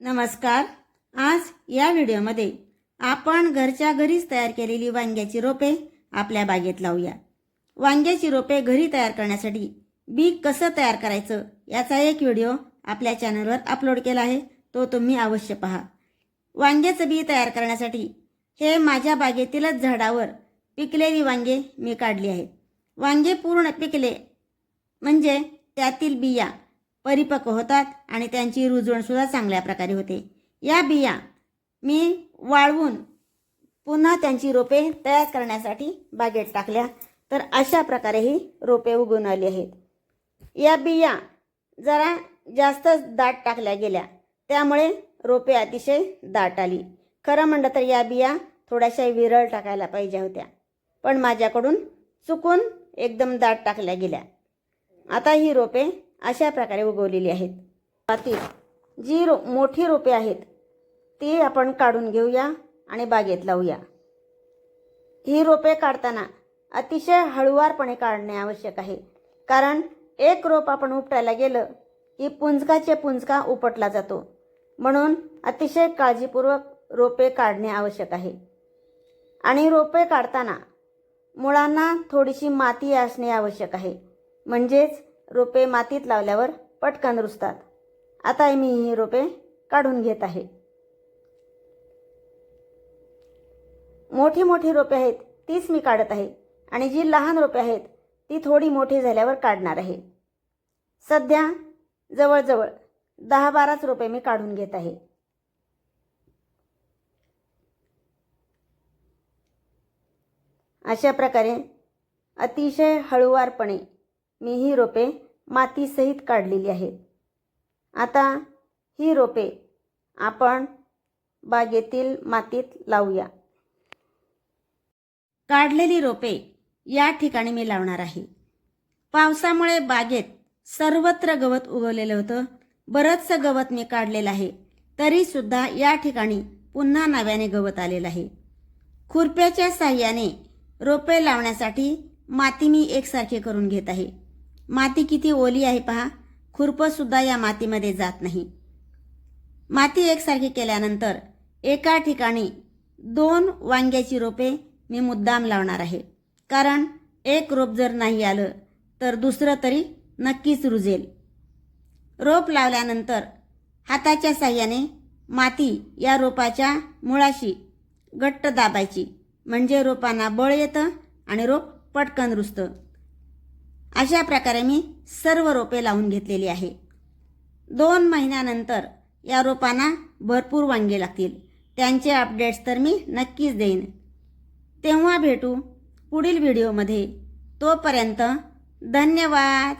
नमस्कार. आज या व्हिडिओमध्ये आपण घरच्या घरीच तयार केलेली वांग्याची रोपे आपल्या बागेत लावूया. वांग्याची रोपे घरी तयार करण्यासाठी बी कसं तयार करायचं याचा एक व्हिडिओ आपल्या चॅनलवर अपलोड केला आहे तो तुम्ही अवश्य पहा. वांग्याचं बी तयार करण्यासाठी हे माझ्या बागेतीलच झाडावर पिकलेली वांगे मी काढली आहेत. वांगे पूर्ण पिकले म्हणजे त्यातील बिया परिपक्व होतात आणि त्यांची रुजवणसुद्धा चांगल्या प्रकारे होते. या बिया मी वाळवून पुन्हा त्यांची रोपे तयार करण्यासाठी बागेत टाकल्या. तर अशा प्रकारे ही रोपे उगवून आली आहेत. या बिया जरा जास्त दाट टाकल्या गेल्या. त्यामुळे रोपे अतिशय दाट आली. खरं म्हणलं तर या बिया थोड्याशा विरळ टाकायला पाहिजे होत्या. पण माझ्याकडून चुकून एकदम दाट टाकल्या गेल्या. आता ही रोपे अशा प्रकारे उगवलेली आहेत. मातीत जी रो मोठी रोपे आहेत ती आपण काढून घेऊया आणि बागेत लावूया. ही रोपे काढताना अतिशय हळुवारपणे काढणे आवश्यक आहे. कारण एक रोप आपण उपटायला गेलं की पुंजकाचे पुंजका उपटला जातो. म्हणून अतिशय काळजीपूर्वक रोपे काढणे आवश्यक आहे. आणि रोपे काढताना मुळांना थोडीशी माती असणे आवश्यक आहे. म्हणजेच रोपे मातीत लावल्यावर पटकन रुजतात. आता मी ही रोपे काढून घेत आहे. मोठी मोठी रोपे आहेत तीच मी काढत आहे. आणि जी लहान रोपे आहेत ती थोडी मोठी झाल्यावर काढणार आहे. सध्या जवळजवळ दहा बाराच रोपे मी काढून घेत आहे. अशा प्रकारे अतिशय हळुवारपणे मी ही रोपे मातीसहित काढलेली आहेत. आता ही रोपे आपण बागेतील मातीत लावूया. काढलेली रोपे या ठिकाणी मी लावणार आहे. पावसामुळे बागेत सर्वत्र गवत उगवलेलं होतं. बरंचसं गवत मी काढलेलं आहे. तरीसुद्धा या ठिकाणी पुन्हा नव्याने गवत आलेलं आहे. खुरप्याच्या साह्याने रोपे लावण्यासाठी माती मी एकसारखी करून घेत आहे. माती किती ओली आहे पहा. खुरपंसुद्धा या मातीमध्ये जात नाही. माती एकसारखी केल्यानंतर एका ठिकाणी दोन वांग्याची रोपे मी मुद्दाम लावणार आहे. कारण एक रोप जर नाही आलं तर दुसरं तरी नक्कीच रुजेल. रोप लावल्यानंतर हाताच्या साह्याने माती या रोपाच्या मुळाशी घट्ट दाबायची. म्हणजे रोपांना बळ येतं आणि रोप पटकन रुजतं. अशा प्रकारे मी सर्व रोपे लावून घेतलेली आहे. दोन महिन्यानंतर या रोपांना भरपूर वांगे लागतील. त्यांचे अपडेट्स तर मी नक्कीच देईन. तेव्हा भेटू पुढील व्हिडिओमध्ये तोपर्यंत धन्यवाद.